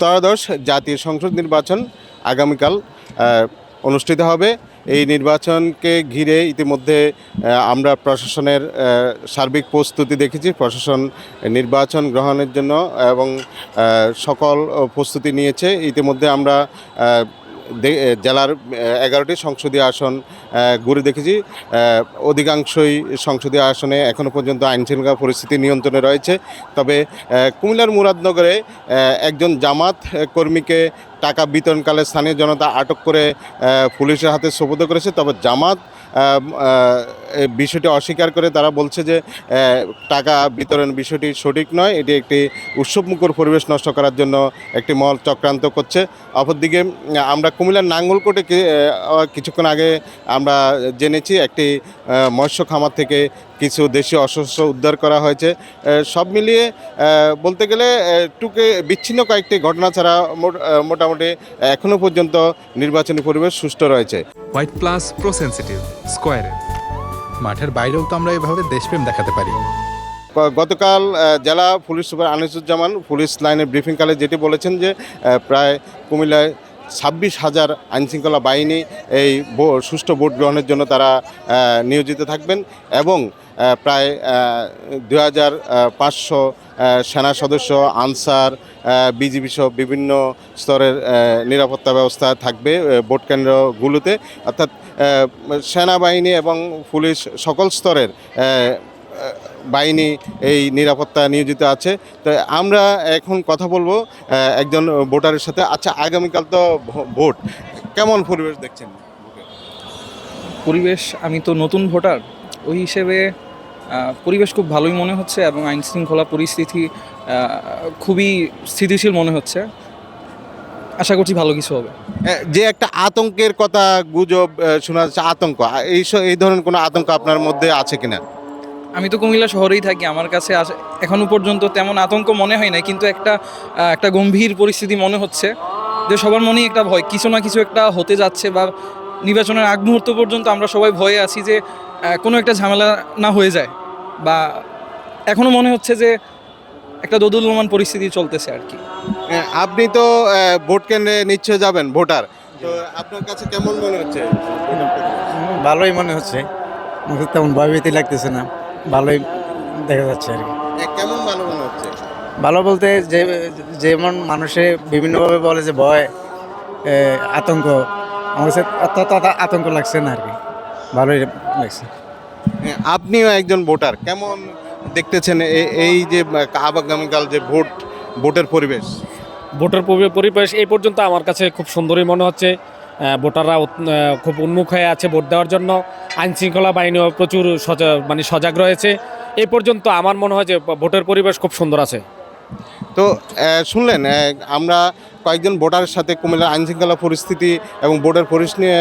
ত্রয়োদশ জাতীয় সংসদ নির্বাচন আগামীকাল অনুষ্ঠিত হবে। এই নির্বাচনকে ঘিরে ইতিমধ্যে আমরা প্রশাসনের সার্বিক প্রস্তুতি দেখেছি। প্রশাসন নির্বাচন গ্রহণের জন্য এবং সকল প্রস্তুতি নিয়েছে। ইতিমধ্যে আমরা জেলার এগারোটি সংসদীয় আসন ঘুরে দেখেছি। অধিকাংশই সংসদীয় আসনে এখনও পর্যন্ত আইনশৃঙ্খলা পরিস্থিতি নিয়ন্ত্রণে রয়েছে। তবে কুমিল্লার মুরাদনগরে একজন জামাত কর্মীকে টাকা বিতরণকালে স্থানীয় জনতা আটক করে পুলিশের হাতে সোপর্দ করেছে। তবে জামাত বিষয়টি অস্বীকার করে তারা বলছে যে টাকা বিতরণ বিষয়টি সঠিক নয়। এটি একটি উৎসবমুখর পরিবেশ নষ্ট করার জন্য একটি মহল চক্রান্ত করছে। অপরদিকে আমরা কুমিল্লার নাঙ্গলকোটে কিছুক্ষণ আগে আমরা জেনেছি, একটি মৎস্য খামার থেকে কিছু দেশীয় অশস্ত্র উদ্ধার করা হয়েছে। সব মিলিয়ে বলতে গেলে টুকে বিচ্ছিন্ন কয়েকটি ঘটনা ছাড়া মোট- মোটামুটি এখনও পর্যন্ত নির্বাচনী পরিবেশ সুষ্ঠু রয়েছে। হোয়াইট প্লাস প্রো সেন্সিটিভ স্কোয়ারে মাঠের বাইরেও তো আমরা এভাবে দেশপ্রেম দেখাতে পারি। গতকাল জেলা পুলিশ সুপার আনিসুজ্জামান পুলিশ লাইনের ব্রিফিংকালে যেটি বলেছেন যে প্রায় কুমিল্লায় ছাব্বিশ হাজার আইনশৃঙ্খলা বাহিনী এই সুষ্ঠু ভোট গ্রহণের জন্য তারা নিয়োজিত থাকবেন এবং প্রায় দু হাজার পাঁচশো সেনা সদস্য, আনসার বিজিবি সহ বিভিন্ন স্তরের নিরাপত্তা ব্যবস্থা থাকবে ভোট কেন্দ্রগুলোতে। অর্থাৎ সেনাবাহিনী এবং পুলিশ সকল স্তরের বাহিনী এই নিরাপত্তা নিয়োজিত আছে। তো আমরা এখন কথা বলব একজন ভোটারের সাথে। আচ্ছা আগামীকাল তো ভোট। কেমন পরিবেশ দেখছেন? পরিবেশ আমি তো নতুন ভোটার। ওই হিসেবে পরিবেশ খুব ভালোই মনে হচ্ছে এবং আইন শৃঙ্খলা পরিস্থিতি খুবই স্থিতিশীল মনে হচ্ছে। আশা করছি ভালো কিছু হবে। যে একটা আতঙ্কের কথা গুজব শোনা যাচ্ছে আতঙ্ক। এই এই ধরনের কোনো আতঙ্ক আপনার মধ্যে আছে কিনা? আমি তো কুমিল্লা শহরেই থাকি আমার কাছে আস- এখনও পর্যন্ত তেমন আতঙ্ক মনে হয় না কিন্তু একটা একটা গম্ভীর পরিস্থিতি মনে হচ্ছে যে সবার মনেই একটা ভয় কিছু না কিছু একটা হতে যাচ্ছে বা নির্বাচনের আগ মুহূর্ত পর্যন্ত আমরা সবাই ভয়ে আছি যে কোনো একটা ঝামেলা না হয়ে যায় বা এখনও মনে হচ্ছে যে একটা দোদুল্যমান পরিস্থিতি চলতেছে আর কি। আহ, আপনি তো ভোট কেন্দ্রে নিশ্চয় যাবেন ভোটার। তো আপনার কাছে কেমন মনে হচ্ছে? ভালোই মনে হচ্ছে। তেমন ভয়ভীতি লাগতেছে না। ভালোই দেখা যাচ্ছে আর কি। কেমন ভালো মনে হচ্ছে? ভালো বলতে যে যেমন মানুষে বিভিন্নভাবে বলে যে ভয় আতঙ্ক আমার কাছে আতঙ্ক লাগছে না আর কি। ভালোই লাগছে। আপনিও একজন ভোটার কেমন দেখতেছেন এ- এই যে আগামীকাল যে ভোট ভোটের পরিবেশ? ভোটের পরিবেশ এই পর্যন্ত আমার কাছে খুব সুন্দরই মনে হচ্ছে। ভোটাররা খুব উন্মুখ হয়ে আছে ভোট দেওয়ার জন্য। আইন শৃঙ্খলা বাহিনীও প্রচুর সজা মানে সজাগ রয়েছে। এই পর্যন্ত আমার মনে হয় যে ভোটের পরিবেশ খুব সুন্দর আছে। তো শুনলেন আমরা কয়েকজন ভোটারের সাথে কুমিল্লার আইনশৃঙ্খলা পরিস্থিতি এবং ভোটের পরিবেশ নিয়ে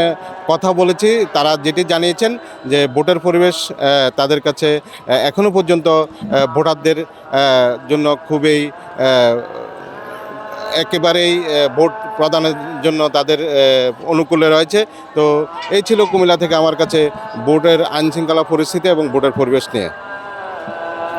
কথা বলেছি। তারা যেটি জানিয়েছেন যে ভোটের পরিবেশ তাদের কাছে আহ, এখনও পর্যন্ত ভোটারদের জন্য খুবই একেবারেই ভোট প্রদানের জন্য তাদের অনুকূলে রয়েছে। তো এই ছিল কুমিল্লা থেকে আমার কাছে ভোটের আইনশৃঙ্খলা পরিস্থিতি এবং ভোটের পরিবেশ নিয়ে।